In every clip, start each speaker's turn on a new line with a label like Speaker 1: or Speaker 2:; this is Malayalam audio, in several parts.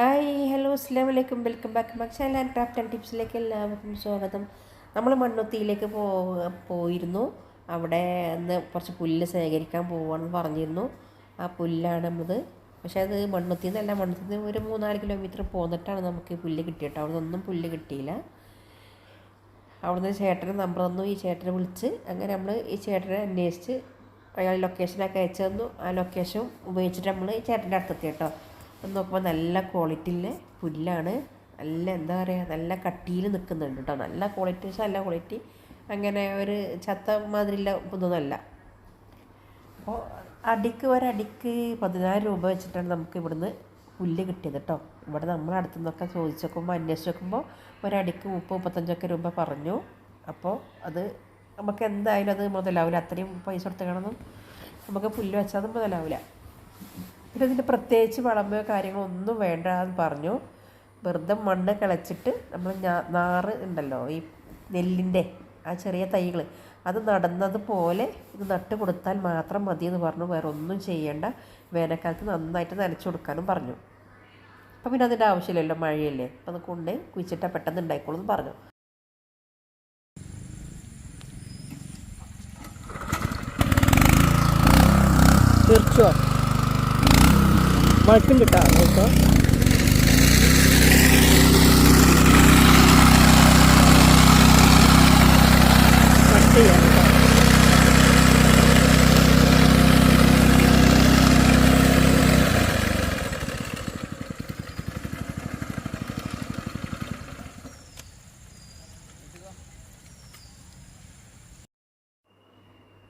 Speaker 1: അസ്സാം വലൈക്കും welcome back back channel. And craft and ടിപ്സിലേക്ക് എല്ലാവർക്കും സ്വാഗതം. നമ്മൾ മണ്ണുത്തിയിലേക്ക് പോ പോയിരുന്നു. അവിടെ ഇന്ന് കുറച്ച് പുല്ല് ശേഖരിക്കാൻ പോവുകയാണെന്ന് പറഞ്ഞിരുന്നു. ആ പുല്ലാണ് നമ്മളത്. പക്ഷേ അത് മണ്ണുത്തി എന്നല്ല മണ്ണുത്തി ഒരു മൂന്നാൽ കിലോമീറ്റർ പോന്നിട്ടാണ് നമുക്ക് പുല്ല് കിട്ടിയിട്ട് അവിടെ നിന്നൊന്നും പുല്ല് കിട്ടിയില്ല. അവിടുന്ന് ചേട്ടന് നമ്പർ തന്നു. ഈ ചേട്ടനെ വിളിച്ച് അങ്ങനെ നമ്മൾ ഈ ചേട്ടനെ അന്വേഷിച്ച് അയാൾ ലൊക്കേഷനൊക്കെ അയച്ചു തന്നു. ആ ലൊക്കേഷൻ ഉപയോഗിച്ചിട്ട് നമ്മൾ ചേട്ടന്റെ അടുത്തെത്തി കേട്ടോ. ഒന്ന് നോക്കുമ്പോൾ നല്ല ക്വാളിറ്റിയിലെ പുല്ലാണ്. നല്ല എന്താ പറയുക നല്ല കട്ടിയിൽ നിൽക്കുന്നുണ്ട് കേട്ടോ നല്ല ക്വാളിറ്റി വെച്ചാൽ നല്ല ക്വാളിറ്റി അങ്ങനെ ഒരു ചത്ത മാതിരിയുള്ള ഇതൊന്നുമല്ല. അപ്പോൾ അടിക്ക് ഒരടിക്ക് പതിനായിരം രൂപ വെച്ചിട്ടാണ് നമുക്ക് ഇവിടുന്ന് പുല്ല് കിട്ടിയത് കേട്ടോ ഇവിടെ നമ്മളെ അടുത്തു നിന്നൊക്കെ ചോദിച്ച് നോക്കുമ്പോൾ അന്വേഷിച്ച് നോക്കുമ്പോൾ ഒരടിക്ക് മുപ്പത് മുപ്പത്തഞ്ചൊക്കെ രൂപ പറഞ്ഞു. അപ്പോൾ അത് നമുക്ക് എന്തായാലും അത് മുതലാവില്ല അത്രയും പൈസ കൊടുത്ത് കാണുന്നു നമുക്ക് പുല്ല് വെച്ചാൽ അത് മുതലാവില്ല പിന്നെ ഇതിന്റെ പ്രത്യേകിച്ച് വളമയോ കാര്യങ്ങളോ ഒന്നും വേണ്ട എന്ന് പറഞ്ഞു. വെറുതെ മണ്ണ് കിളച്ചിട്ട് നമ്മൾ നാറ് ഉണ്ടല്ലോ ഈ നെല്ലിന്റെ ആ ചെറിയ തൈകൾ അത് നടന്നതുപോലെ ഇത് നട്ട് കൊടുത്താൽ മാത്രം മതി എന്ന് പറഞ്ഞു. വേറെ ഒന്നും ചെയ്യേണ്ട. വേനൽക്കാലത്ത് നന്നായിട്ട് നനച്ചു കൊടുക്കാനും പറഞ്ഞു. അപ്പം പിന്നെ അതിന്റെ ആവശ്യമില്ലല്ലോ മഴയല്ലേ. അപ്പം അത് കൊണ്ട് കുഴിച്ചിട്ടാൽ പെട്ടെന്ന് ഉണ്ടായിക്കോളും എന്ന് പറഞ്ഞു.
Speaker 2: തീർച്ചയോ മഴക്കുണ്ട് കേട്ടോ നോക്കാം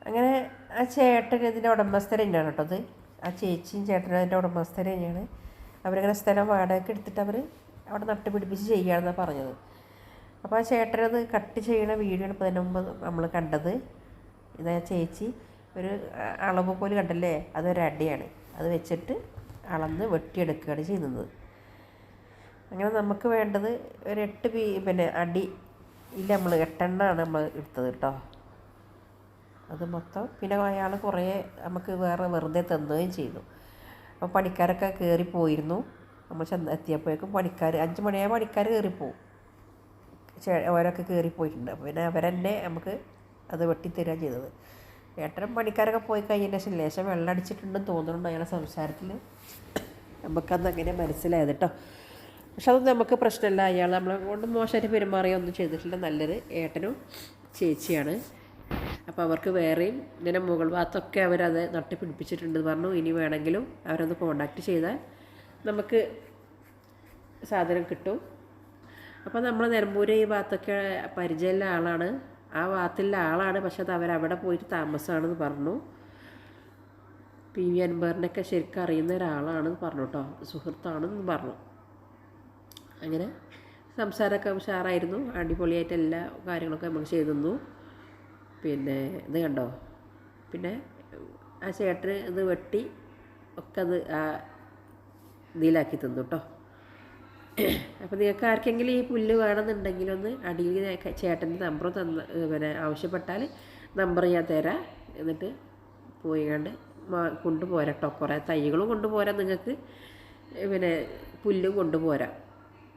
Speaker 1: അങ്ങനെ ആ ചേട്ടൻ ഇതിന്റെ ഉടമസ്ഥർ തന്നെയാണ് കേട്ടോ അത്. ആ ചേച്ചിയും ചേട്ടനും അതിന്റെ ഉടമസ്ഥ തന്നെയാണ്. അവരിങ്ങനെ സ്ഥലം വാടകയ്ക്ക് എടുത്തിട്ട് അവർ അവിടെ നട്ടുപിടിപ്പിച്ച് ചെയ്യുകയാണെന്നാണ് പറഞ്ഞത്. അപ്പോൾ ആ ചേട്ടനത് കട്ട് ചെയ്യണ വീഡിയോ ഇപ്പോൾ അതിന് മുമ്പ് നമ്മൾ കണ്ടത്. ഇതാ ചേച്ചി ഒരു അളവ് പോലെ കണ്ടല്ലേ? അതൊരു അടിയാണ്. അത് വെച്ചിട്ട് അളന്ന് വെട്ടിയെടുക്കുകയാണ് ചെയ്യുന്നത്. അങ്ങനെ നമുക്ക് വേണ്ടത് ഒരു എട്ട് പിന്നെ അടി ഇല്ല നമ്മൾ എട്ടെണ്ണമാണ് നമ്മൾ എടുത്തത് കേട്ടോ. അത് മൊത്തം. പിന്നെ അയാൾ കുറേ നമുക്ക് വേറെ വെറുതെ തന്നുകയും ചെയ്തു. അപ്പോൾ പണിക്കാരൊക്കെ കയറിപ്പോയിരുന്നു നമ്മൾ ചെന്ന് എത്തിയപ്പോഴേക്കും പണിക്കാർ അഞ്ച് മണിയായ പണിക്കാർ കയറിപ്പോവും ചേ അവരൊക്കെ കയറിപ്പോയിട്ടുണ്ട് അപ്പോൾ പിന്നെ അവരെന്നെ നമുക്ക് അത് വെട്ടിത്തരാൻ ചെയ്തത്. ഏട്ടരം പണിക്കാരൊക്കെ പോയി കഴിഞ്ഞതിന് ശേഷം ലേശം വെള്ളം അടിച്ചിട്ടുണ്ടെന്ന് തോന്നുന്നുണ്ട് അയാളെ സംസാരത്തിൽ നമുക്കത് അങ്ങനെ മനസ്സിലായത് കേട്ടോ പക്ഷെ അത് നമുക്ക് പ്രശ്നമില്ല. അയാൾ നമ്മളെ കൊണ്ട് മോശമായിട്ട് പെരുമാറിയൊന്നും ചെയ്തിട്ടില്ല. നല്ലൊരു ഏട്ടനും ചേച്ചിയാണ്. അപ്പോൾ അവർക്ക് വേറെയും ഇങ്ങനെ മുകൾ ഭാഗത്തൊക്കെ അവരത് നട്ട് പിടിപ്പിച്ചിട്ടുണ്ടെന്ന് പറഞ്ഞു. ഇനി വേണമെങ്കിലും അവരൊന്ന് കോണ്ടാക്ട് ചെയ്താൽ നമുക്ക് സാധനം കിട്ടും. അപ്പോൾ നമ്മൾ നിലമ്പൂര് ഈ ഭാഗത്തൊക്കെ പരിചയമുള്ള ആളാണ്. ആ ഭാഗത്തുള്ള ആളാണ് പക്ഷെ അത് അവരവിടെ പോയിട്ട് താമസമാണെന്ന് പറഞ്ഞു. പി വി അൻബറിനൊക്കെ ശരിക്കും അറിയുന്ന ഒരാളാണെന്ന് പറഞ്ഞു കേട്ടോ. സുഹൃത്താണെന്ന് പറഞ്ഞു. അങ്ങനെ സംസാരമൊക്കെ ഉഷാറായിരുന്നു. അടിപൊളിയായിട്ട് എല്ലാ കാര്യങ്ങളൊക്കെ നമുക്ക് ചെയ്തു തന്നു പിന്നെ ഇത് കണ്ടോ? പിന്നെ ആ ചേട്ടന് ഇത് വെട്ടി ഒക്കെ അത് ആ ഇതിലാക്കി തന്നു കേട്ടോ. അപ്പോൾ നിങ്ങൾക്ക് ആർക്കെങ്കിലും ഈ പുല്ല് വേണമെന്നുണ്ടെങ്കിൽ വേണമെന്നുണ്ടെങ്കിലൊന്ന് അടിയിൽ ചേട്ടന്റെ നമ്പർ തന്ന പിന്നെ ആവശ്യപ്പെട്ടാൽ നമ്പർ ഞാൻ തരാം. എന്നിട്ട് പോയി കണ്ട് കൊണ്ടുപോരാട്ടോ കുറേ തൈകളും കൊണ്ടുപോരാം നിങ്ങൾക്ക്. പിന്നെ പുല്ലും കൊണ്ടുപോരാം.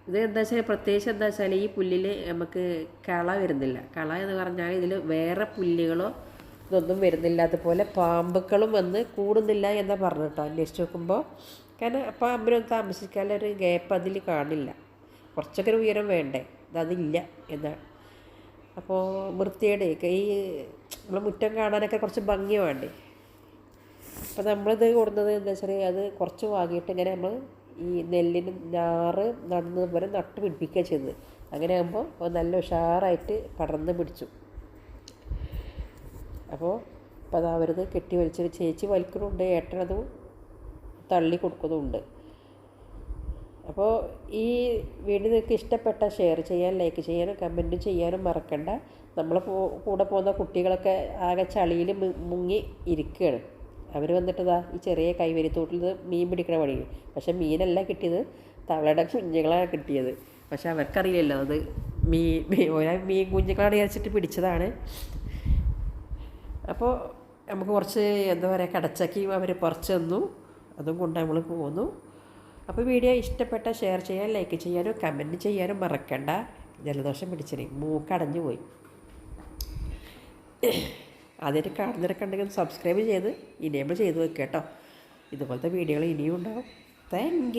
Speaker 1: ഇത് എന്താ വെച്ചാൽ പ്രത്യേകിച്ച് എന്താ വെച്ചാൽ ഈ പുല്ലിൽ നമുക്ക് കള വരുന്നില്ല. കള എന്ന് പറഞ്ഞാൽ ഇതിൽ വേറെ പുല്ലുകളോ ഇതൊന്നും വരുന്നില്ല. അതുപോലെ പാമ്പുക്കളും വന്ന് കൂടുന്നില്ല എന്നാണ് പറഞ്ഞു കേട്ടോ. അന്വേഷിച്ച് നോക്കുമ്പോൾ കാരണം പാമ്പിനൊന്നും താമസിക്കാനൊരു ഗ്യാപ്പ് അതിൽ കാണില്ല. കുറച്ചൊക്കെ ഒരു ഉയരം വേണ്ടേ? അതില്ല എന്നാണ് അപ്പോൾ വൃത്തിയുടെ ഈ നമ്മൾ മുറ്റം കാണാനൊക്കെ കുറച്ച് ഭംഗി വേണ്ടേ? അപ്പോൾ നമ്മളിത് കൊടുക്കുന്നത് എന്താ വെച്ചാൽ അത് കുറച്ച് വാങ്ങിയിട്ട് ഇങ്ങനെ നമ്മൾ ഈ നെല്ലിന് ഞാറ് നടുന്നത് പോലെ നട്ട് പിടിപ്പിക്കുക ചെയ്തത്. അങ്ങനെ ആകുമ്പോൾ അത് നല്ല ഉഷാറായിട്ട് പടർന്ന് പിടിച്ചു. അപ്പോൾ അപ്പോൾ അത് അവരത് കെട്ടി വലിച്ചൊരു ചേച്ചി വലിക്കണമുണ്ട് ഏട്ടനത് തള്ളി കൊടുക്കുന്നുമുണ്ട് അപ്പോൾ ഈ വീഡിയോ നിങ്ങൾക്ക് ഇഷ്ടപ്പെട്ട ഷെയർ ചെയ്യാൻ ലൈക്ക് ചെയ്യാനും കമന്റ് ചെയ്യാനും മറക്കണ്ട. നമ്മൾ കൂടെ പോകുന്ന കുട്ടികളൊക്കെ ആകെ ചളിയിൽ മുങ്ങി ഇരിക്കുകയാണ് അവർ വന്നിട്ട് ഇതാ ഈ ചെറിയ കൈവരിത്തോട്ടിൽ മീൻ പിടിക്കണ പണി. പക്ഷെ മീനല്ല കിട്ടിയത് തവളയുടെ കുഞ്ഞുങ്ങളാണ് കിട്ടിയത്. പക്ഷെ അവർക്കറിയില്ലല്ലോ അത് മീൻ ഓരോ മീൻ കുഞ്ഞുങ്ങളാണ് വിചാരിച്ചിട്ട് പിടിച്ചതാണ്. അപ്പോൾ നമുക്ക് കുറച്ച് എന്താ പറയുക കടച്ചക്കി അവർ പറിച്ചു തന്നു. അതും കൊണ്ട് നമ്മൾ പോന്നു. അപ്പോൾ വീഡിയോ ഇഷ്ടപ്പെട്ട ഷെയർ ചെയ്യാൻ ലൈക്ക് ചെയ്യാനും കമന്റ് ചെയ്യാനും മറക്കണ്ട. ജലദോഷം പിടിച്ചിന്. മൂക്കടഞ്ഞു പോയി. ആദ്യമായിട്ട് കാണുന്നവരൊക്കെ ഉണ്ടെങ്കിൽ സബ്സ്ക്രൈബ് ചെയ്ത് ഇനേബിൾ ചെയ്ത് വെക്കുക കേട്ടോ. ഇതുപോലത്തെ വീഡിയോകൾ ഇനിയും ഉണ്ടാവും. താങ്ക്